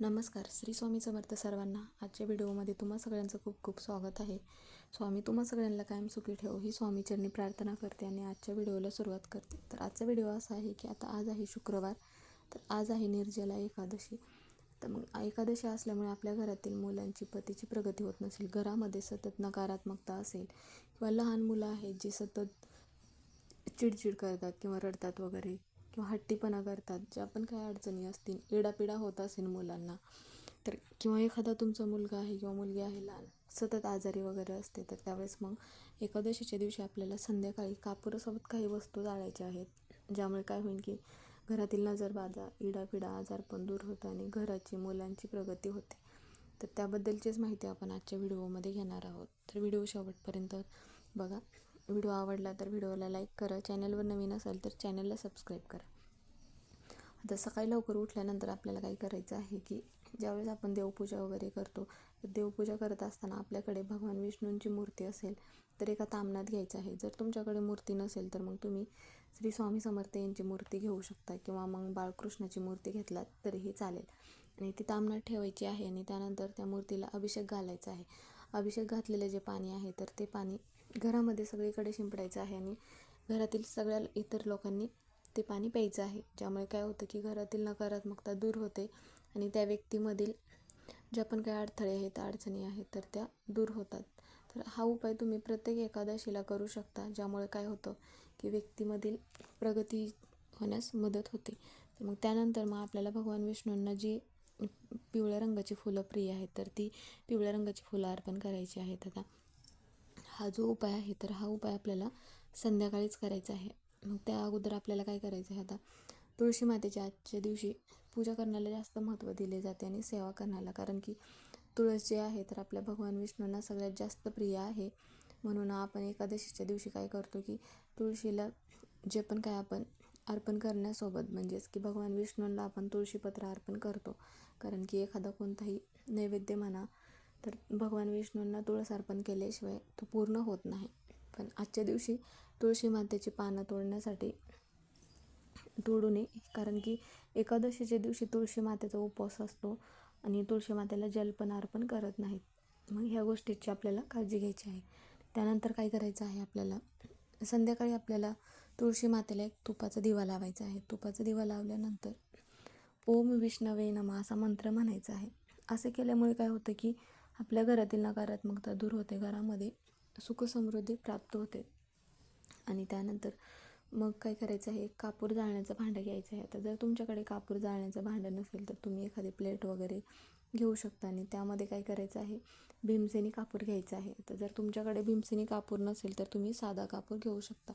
नमस्कार श्री स्वामी समर्थ सर्वांना आजच्या व्हिडिओमध्ये तुम्हा सगळ्यांचं खूप खूप स्वागत आहे. स्वामी तुम्हा सगळ्यांना कायम सुखी ठेव ही स्वामीचरणी प्रार्थना करते आणि आजच्या व्हिडिओला सुरुवात करते. तर आजचा व्हिडिओ असा आहे की आता आज आहे शुक्रवार तर आज आहे निर्जला एकादशी. तर मग एकादशी असल्यामुळे आपल्या घरातील मुलांची पतीची प्रगती होत नसेल घरामध्ये सतत नकारात्मकता असेल किंवा लहान मुलं आहेत जी सतत चिडचिड करतात किंवा रडतात वगैरे किंवा हट्टीपणा करतात ज्या पण काही अडचणी असतील इडापिडा होत असेल मुलांना तर किंवा एखादा तुमचा मुलगा आहे किंवा मुलगी आहे लहान सतत आजारी वगैरे असते तर त्यावेळेस मग एकादशीच्या दिवशी आपल्याला संध्याकाळी कापूरसोबत काही वस्तू जाळायच्या आहेत ज्यामुळे काय होईल की घरातील नजरबाधा इडापिडा आजार पण दूर होतं आणि घराची मुलांची प्रगती होते. तर त्याबद्दलचीच माहिती आपण आजच्या व्हिडिओमध्ये घेणार आहोत. तर व्हिडिओ शेवटपर्यंत बघा. व्हिडिओ आवडला तर व्हिडिओला लाईक करा. चॅनलवर नवीन असाल तर चॅनलला सबस्क्राईब करा. आता सकाळी लवकर उठल्यानंतर आपल्याला काय करायचं आहे की ज्यावेळेस आपण देवपूजा वगैरे करतो तर देवपूजा करत असताना आपल्याकडे भगवान विष्णूंची मूर्ती असेल तर एका तामणात घ्यायचं आहे. जर तुमच्याकडे मूर्ती नसेल तर मग तुम्ही श्री स्वामी समर्थ यांची मूर्ती घेऊ शकता किंवा मग बाळकृष्णाची मूर्ती घेतलात तरीही चालेल. आणि ती तामणात ठेवायची आहे आणि त्यानंतर त्या मूर्तीला अभिषेक घालायचा आहे. अभिषेक घातलेले जे पाणी आहे तर ते पाणी घरामध्ये सगळीकडे शिंपडायचं आहे आणि घरातील सगळ्या इतर लोकांनी ते पाणी प्यायचं आहे. ज्यामुळे काय होतं की घरातील नकारात्मकता दूर होते आणि त्या व्यक्तीमधील ज्या पण काही अडथळे आहेत अडचणी आहेत तर त्या दूर होतात. तर हा उपाय तुम्ही प्रत्येक एकादशीला करू शकता ज्यामुळे काय होतं की व्यक्तीमधील प्रगती होण्यास मदत होते. मग त्यानंतर मग आपल्याला भगवान विष्णूंना जी पिवळ्या रंगाची फुलं प्रिय आहेत तर ती पिवळ्या रंगाची फुलं अर्पण करायची आहेत. आता हा जो उपाय आहे तर हा उपाय आपल्याला संध्याकाळीच करायचा आहे. मग त्या अगोदर आपल्याला काय करायचं आहे आता? तुळशी मातेच्या आजच्या दिवशी पूजा करण्याला जास्त महत्त्व दिले जाते आणि सेवा करण्याला. कारण की तुळस जे आहे तर आपल्या भगवान विष्णूंना सगळ्यात जास्त प्रिय आहे. म्हणून आपण एकादशीच्या दिवशी काय करतो की तुळशीला जे पण काय आपण अर्पण करण्यासोबत म्हणजेच की भगवान विष्णूंना आपण तुळशीपत्र अर्पण करतो. कारण की एखादा कोणताही नैवेद्य म्हणा तर भगवान विष्णूंना तुळस अर्पण केल्याशिवाय तो पूर्ण होत नाही. पण आजच्या दिवशी तुळशी मातेची पानं तोडण्यासाठी तोडू नये कारण की एकादशीच्या दिवशी तुळशी मातेचा उपवास असतो आणि तुळशी मातेला जल पण अर्पण करत नाहीत. मग ह्या गोष्टीची आपल्याला काळजी घ्यायची आहे. त्यानंतर काय करायचं आहे आपल्याला? संध्याकाळी आपल्याला तुळशी मातेला एक तुपाचा दिवा लावायचा आहे. तुपाचा दिवा लावल्यानंतर ओम विष्णवे नमा असा मंत्र म्हणायचा आहे. असे केल्यामुळे काय होतं की आपल्या घरातील नकारात्मकता दूर होते घरामध्ये सुखसमृद्धी प्राप्त होते. आणि त्यानंतर मग काय करायचं आहे? कापूर जाळण्याचं भांडं घ्यायचं आहे. आता जर तुमच्याकडे कापूर जाळण्याचं भांडं नसेल तर तुम्ही एखादी प्लेट वगैरे घेऊ शकता. आणि त्यामध्ये काय करायचं आहे? भीमसेनी कापूर घ्यायचा आहे. तर जर तुमच्याकडे भीमसेनी कापूर नसेल तर तुम्ही साधा कापूर घेऊ शकता.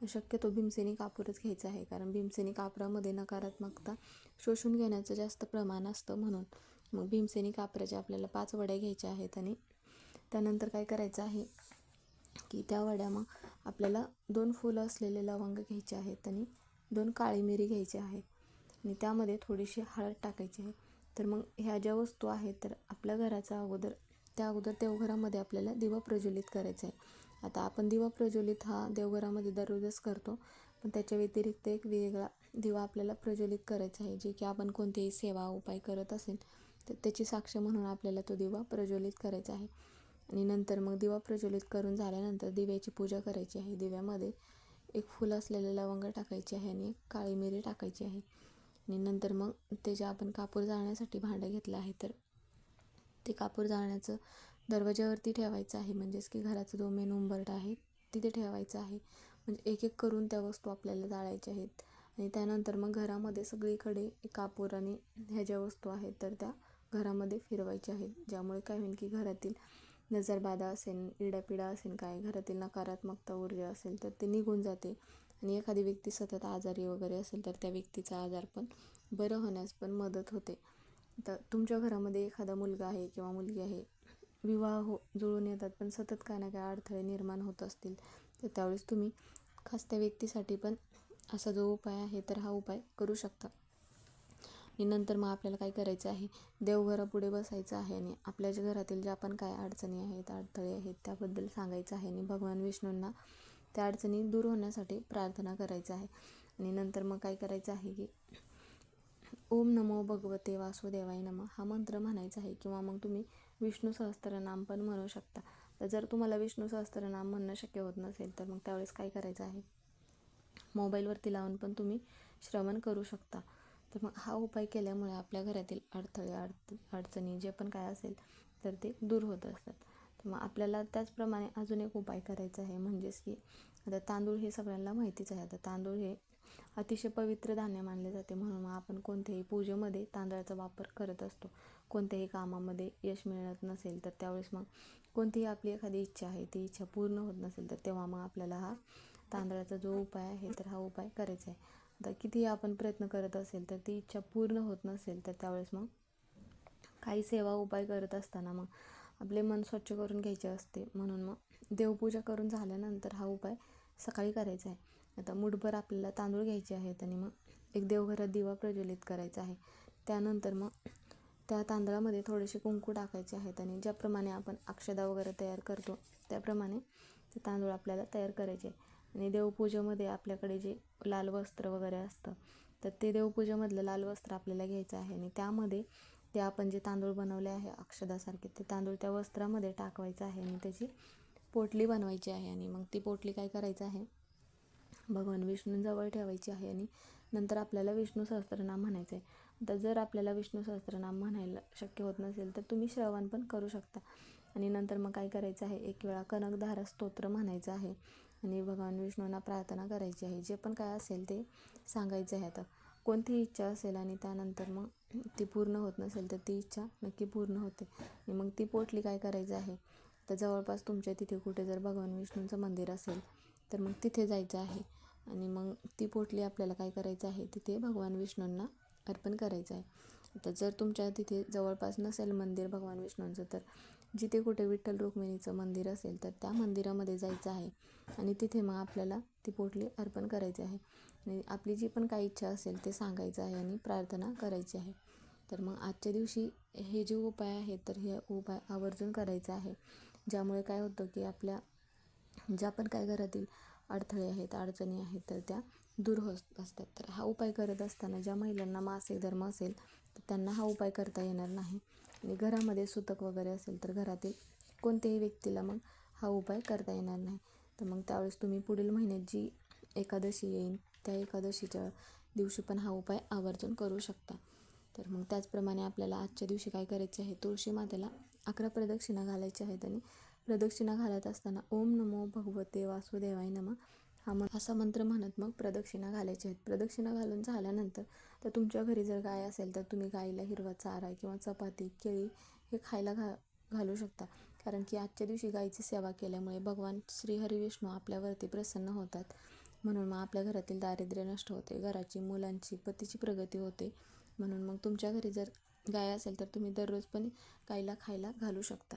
शक्यतो भीमसेनी कापूरच घ्यायचा आहे कारण भीमसेनी कापरामध्ये नकारात्मकता शोषून घेण्याचं जास्त प्रमाण असतं म्हणून. मग भीमसेनी कापराच्या आपल्याला पाच वड्या घ्यायच्या आहेत आणि त्यानंतर काय करायचं आहे की त्या वड्या मग आपल्याला दोन फुलं असलेले लवंग घ्यायचे आहेत आणि दोन काळी मिरी घ्यायची आहे. आणि त्यामध्ये थोडीशी हळद टाकायची आहे. तर मग ह्या ज्या वस्तू आहेत तर आपल्या घराचा अगोदर त्या अगोदर देवघरामध्ये आपल्याला दिवा प्रज्वलित करायचा आहे. आता आपण दिवा प्रज्वलित हा देवघरामध्ये दररोजच करतो. पण त्याच्या व्यतिरिक्त एक वेगळा दिवा आपल्याला प्रज्वलित करायचा आहे जे की आपण कोणतेही सेवा उपाय करत असेल तर त्याची साक्ष म्हणून आपल्याला तो दिवा प्रज्वलित करायचा आहे. आणि नंतर मग दिवा प्रज्वलित करून झाल्यानंतर दिव्याची पूजा करायची आहे. दिव्यामध्ये एक फुल असलेले लवंग टाकायची आहे आणि एक काळी मिरी टाकायची आहे. आणि नंतर मग ते जे आपण कापूर जाळण्यासाठी भांडं घेतलं आहे तर ते कापूर जाळण्याचं दरवाज्यावरती ठेवायचं आहे. म्हणजेच की घराचा जो मेन उंबरटा आहे तिथे ठेवायचं आहे. म्हणजे एक एक करून त्या वस्तू आपल्याला जाळायच्या आहेत. आणि त्यानंतर मग घरामध्ये सगळीकडे कापूर आणि ह्या ज्या वस्तू आहेत तर त्या घरामध्ये फिरवायच्या आहेत. ज्यामुळे काय होईल की घरातील नजरबाधा असेल इडापिडा असेल काय घरातील नकारात्मकता ऊर्जा असेल तर ते निघून जाते. आणि एखादी व्यक्ती सतत आजारी वगैरे असेल तर त्या व्यक्तीचा आजार पण बरं होण्यास पण मदत होते. तर तुमच्या घरामध्ये एखादा मुलगा आहे किंवा मुलगी आहे विवाह हो जुळून येतात पण सतत काय ना काय अडथळे निर्माण होत असतील. तर त्यावेळेस तुम्ही खास त्या व्यक्तीसाठी पण असा जो उपाय आहे तर हा उपाय करू शकता. आणि नंतर मग आपल्याला काय करायचं आहे? देवघरापुढे बसायचं आहे आणि आपल्या ज्या घरातील ज्या पण काय अडचणी आहेत अडथळे आहेत त्याबद्दल सांगायचं आहे आणि भगवान विष्णूंना त्या अडचणी दूर होण्यासाठी प्रार्थना करायचं आहे. आणि नंतर मग काय करायचं आहे की ओम नमो भगवते वासुदेवाय नम हा मंत्र म्हणायचा आहे किंवा मग तुम्ही विष्णू सहस्त्रनाम पण म्हणू शकता. तर जर तुम्हाला विष्णू सहस्त्रनाम म्हणणं शक्य होत नसेल तर मग त्यावेळेस काय करायचं आहे? मोबाईलवरती लावून पण तुम्ही श्रवण करू शकता. तर मग हा उपाय केल्यामुळे आपल्या घरातील अडथळे अड अडचणी जे पण काय असेल तर ते दूर होत असतात. तर मग आपल्याला त्याचप्रमाणे अजून एक उपाय करायचा आहे म्हणजेच की आता तांदूळ हे सगळ्यांना माहितीच आहे. आता तांदूळ हे अतिशय पवित्र धान्य मानले जाते. म्हणून मग आपण कोणत्याही पूजेमध्ये तांदळाचा वापर करत असतो. कोणत्याही कामामध्ये यश मिळत नसेल तर त्यावेळेस मग कोणतीही आपली एखादी इच्छा आहे ती इच्छा पूर्ण होत नसेल तर तेव्हा मग आपल्याला हा तांदळाचा जो उपाय आहे तर हा उपाय करायचा आहे. आता कितीही आपण प्रयत्न करत असेल तर ती इच्छा पूर्ण होत नसेल तर त्यावेळेस मग काही सेवा उपाय करत असताना मग आपले मन स्वच्छ करून घ्यायचे असते. म्हणून मग देवपूजा करून झाल्यानंतर हा उपाय सकाळी करायचा आहे. आता मुठभर आपल्याला तांदूळ घ्यायचे आहेत आणि मग एक देवघरात दिवा प्रज्वलित करायचा आहे. त्यानंतर मग त्या तांदळामध्ये थोडेसे कुंकू टाकायचे आहेत आणि ज्याप्रमाणे आपण अक्षदा वगैरे तयार करतो त्याप्रमाणे ते तांदूळ आपल्याला तयार करायचे. आणि देवपूजेमध्ये आपल्याकडे जे लाल वस्त्र वगैरे असतं तर ते देवपूजेमधलं लाल वस्त्र आपल्याला घ्यायचं आहे. आणि त्यामध्ये ते आपण जे तांदूळ बनवले आहे अक्षदासारखे ते तांदूळ त्या वस्त्रामध्ये टाकवायचं आहे आणि त्याची पोटली बनवायची आहे. आणि मग ती पोटली काय करायचं आहे भगवान विष्णूंजवळ ठेवायची आहे आणि नंतर आपल्याला विष्णू सहस्त्रनाम म्हणायचं आहे आता जर आपल्याला विष्णू सहस्त्रनाम म्हणायला शक्य होत नसेल तर तुम्ही श्रवण पण करू शकता. आणि नंतर मग काय करायचं आहे? एक वेळा कनकधारा स्तोत्र म्हणायचं आहे. आणि भगवान विष्णूंना प्रार्थना करायची आहे. जे पण काय असेल ते सांगायचं आहे आता. कोणतीही इच्छा असेल आणि त्यानंतर मग ती पूर्ण होत नसेल तर ती इच्छा नक्की पूर्ण होते. आणि मग ती पोटली काय करायचं आहे? तर जवळपास तुमच्या तिथे कुठे जर भगवान विष्णूंचं मंदिर असेल तर मग तिथे जायचं आहे. आणि मग ती पोटली आपल्याला काय करायचं आहे तिथे भगवान विष्णूंना अर्पण करायचं आहे. आता जर तुमच्या तिथे जवळपास नसेल मंदिर भगवान विष्णूंचं तर जिथे कुठे विठ्ठल रुक्मिणीचं मंदिर असेल तर त्या मंदिरामध्ये जायचं आहे. आणि तिथे मग आपल्याला ती पोटली अर्पण करायची आहे. आणि आपली जी पण काही इच्छा असेल ते सांगायचं आहे आणि प्रार्थना करायची आहे. तर मग आजच्या दिवशी हे जे उपाय आहेत तर हे उपाय आवर्जून करायचा आहे. ज्यामुळे काय होतं की आपल्या ज्या पण काय घरातील अडथळे आहेत अडचणी आहेत तर त्या दूर होत असतात. तर हा उपाय करत असताना ज्या महिलांना मासिक धर्म असेल तर त्यांना हा उपाय करता येणार नाही. आणि घरामध्ये सुतक वगैरे असेल तर घरातील कोणत्याही व्यक्तीला मग हा उपाय करता येणार नाही. तर मग त्यावेळेस तुम्ही पुढील महिन्यात जी एकादशी येईल त्या एकादशीच्या दिवशी पण हा उपाय आवर्जून करू शकता. तर मग त्याचप्रमाणे आपल्याला आजच्या दिवशी काय करायचे आहे? तुळशी मातेला अकरा प्रदक्षिणा घालायच्या आहेत आणि प्रदक्षिणा घालत असताना ओम नमो भगवते वासुदेवाय नम. हा मग असा मंत्र म्हणत मग प्रदक्षिणा घालायचे आहेत. प्रदक्षिणा घालून झाल्यानंतर तर तुमच्या घरी जर गाय असेल तर तुम्ही गाईला हिरवा चारा किंवा चपाती केळी हे खायला घा घालू शकता. कारण की आजच्या दिवशी गायीची सेवा केल्यामुळे भगवान श्री विष्णू आपल्यावरती प्रसन्न होतात. म्हणून मग आपल्या घरातील दारिद्र्य नष्ट होते. घराची मुलांची पतीची प्रगती होते. म्हणून मग तुमच्या घरी जर गाय असेल तर तुम्ही दररोज पण गाईला खायला घालू शकता.